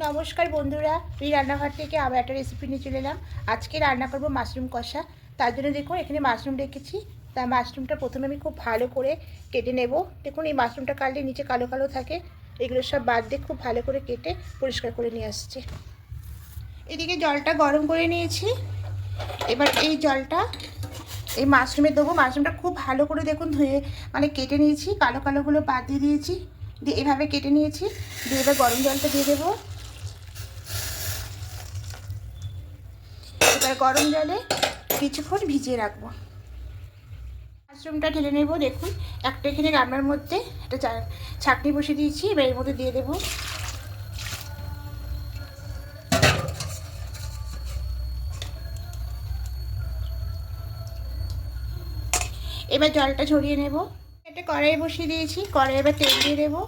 নমস্কার বন্ধুরা, এই রান্নাঘর থেকে আবার একটা রেসিপি নিয়ে চলে এলাম। আজকে রান্না করব মাশরুম কষা। তার জন্য দেখুন, এখানে মাশরুম রেখেছি। তার মাশরুমটা প্রথমে আমি খুব ভালো করে কেটে নেব। দেখুন, এই মাশরুমটা কাটলে নিচে কালো কালো থাকে। এগুলো সব বাদ দিয়ে খুব ভালো করে কেটে পরিষ্কার করে নিয়ে আসছে। এদিকে জলটা গরম করে নিয়েছি। এবার এই জলটা এই মাশরুমে দেবো। মাশরুমটা খুব ভালো করে দেখুন ধুয়ে মানে কেটে নিয়েছি। কালো কালোগুলো বাদ দিয়ে দিয়েছি। দিয়ে এভাবে কেটে নিয়েছি। দিয়ে এবার গরম জলটা দিয়ে দেবো। এবার গরম জলে কিছুক্ষণ ভিজিয়ে রাখব। মাশরুমটা ঢেলে নেব, দেখুন। একটা এখানে রান্নার মধ্যে একটা ছাকনি বসিয়ে দিয়েছি, এবার এর মধ্যে দিয়ে দেবো। এবার জলটা ঝরিয়ে নেব। একটা কড়াই বসিয়ে দিয়েছি কড়াই এবার তেল দিয়ে দেবো।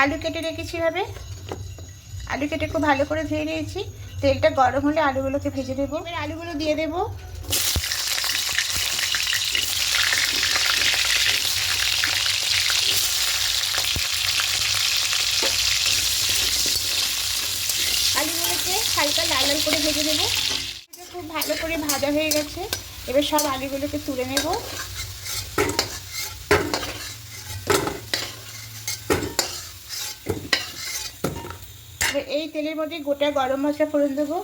আলু কেটে রেখেছি এভাবে। আলু কেটে খুব ভালো করে ধুয়ে নিয়েছি। তেলটা গরম হলে আলুগুলোকে ভেজে দেবো এবার আলুগুলো দিয়ে দেবো। আলুগুলোকে হালকা লাল লাল করে ভেজে দেবো খুব ভালো করে ভাজা হয়ে গেছে। এবার সব আলুগুলোকে তুলে নেব। এই তেলের মধ্যে গোটা গরম মশলা ফোড়ন দেবো।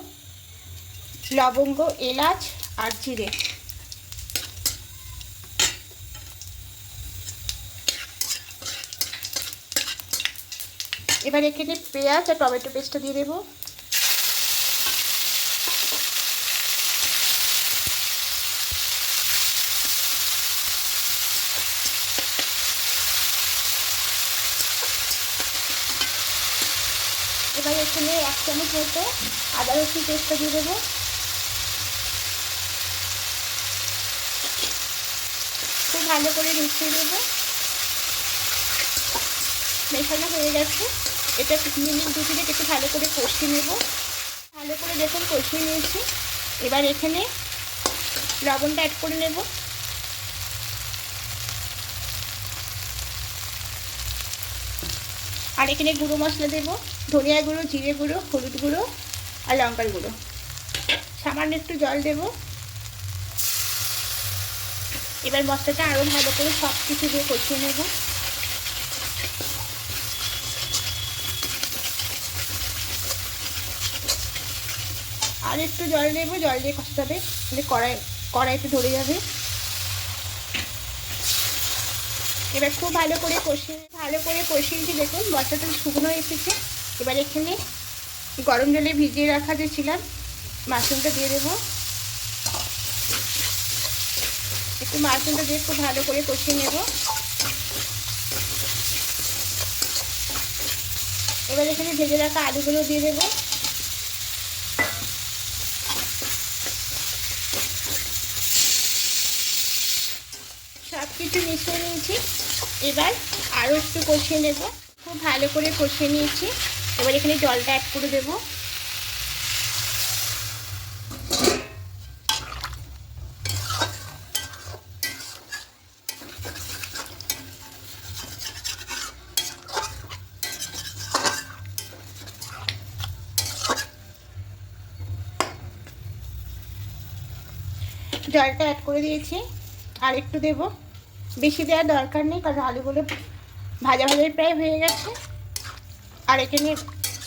লবঙ্গ, এলাচ আর জিরে। এবার এখানে পেঁয়াজ আর টমেটো পেস্টটা দিয়ে দেবো। এবার এখানে এক চামচ মতো আদা রসুন পেস্টটা দিয়ে দেবো। খুব ভালো করে মিশিয়ে দেবো। মেশানো হয়ে গেছে। এটা মিনিট দু তিনেক একটু ভালো করে কষিয়ে নেব। ভালো করে দেখুন কষিয়ে নিয়েছি। এবার এখানে লবণটা অ্যাড করে নেব। আর এখানে গুঁড়ো মশলা দেবো, ধনিয়া গুঁড়ো, জিরে গুঁড়ো, হলুদ গুঁড়ো আর লঙ্কার গুঁড়ো। সামান্য একটু জল দেব। এবার মশলাটা আরও ভালো করে সব কিছু দিয়ে কষিয়ে নেব। আর একটু জল দেবো, জল দিয়ে কষতে হবে মানে কড়াই কড়াইতে ধরে যাবে। এবার খুব ভালো করে কষিয়ে, ভালো করে কষিয়েছি দেখুন মশলাটা শুকনো এসেছে। এবার এখানে গরম জলে ভিজিয়ে রাখা যে ছিলাম, মাশরুমটা দিয়ে দেবো। একটু মাশরুমটা দিয়ে খুব ভালো করে কষিয়ে নেব। এবার এখানে ভেজে রাখা আলুগুলো দিয়ে দেবো। কিছু মিশিয়ে নিয়েছি। এবার আরও একটু কষিয়ে নেব। খুব ভালো করে কষিয়ে নিয়েছি। এবার এখানে জলটা অ্যাড করে দেবো। জলটা অ্যাড করে দিয়েছি। আর একটু দেব। বেশি দেওয়ার দরকার নেই, কারণ আলুগুলো ভাজা ভাজাই প্রায় হয়ে গেছে। আর এখানে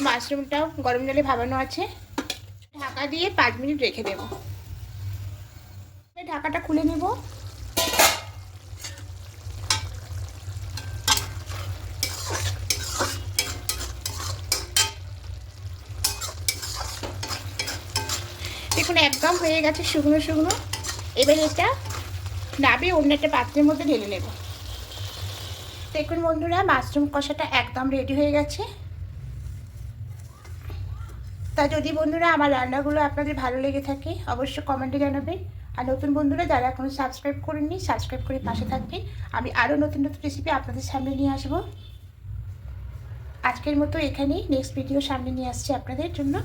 মাশরুমটাও গরম জলে ভাবানো আছে। ঢাকা দিয়ে পাঁচ মিনিট রেখে দেব। ঢাকাটা খুলে নেব। দেখুন, একদম হয়ে গেছে শুকনো শুকনো। এবার এটা নাবিয়ে অন্য একটা পাত্রের মধ্যে ঢেলে নেব। দেখুন বন্ধুরা, মাশরুম কষাটা একদম রেডি হয়ে গেছে। তা যদি বন্ধুরা আমার রান্নাগুলো আপনাদের ভালো লেগে থাকে, অবশ্যই কমেন্টে জানাবেন। আর নতুন বন্ধুরা, যারা এখনও সাবস্ক্রাইব করেননি সাবস্ক্রাইব করে পাশে থাকবেন। আমি আরও নতুন নতুন রেসিপি আপনাদের সামনে নিয়ে আসব। আজকের মতো এখানেই নেক্সট ভিডিও সামনে নিয়ে আসছি আপনাদের জন্য।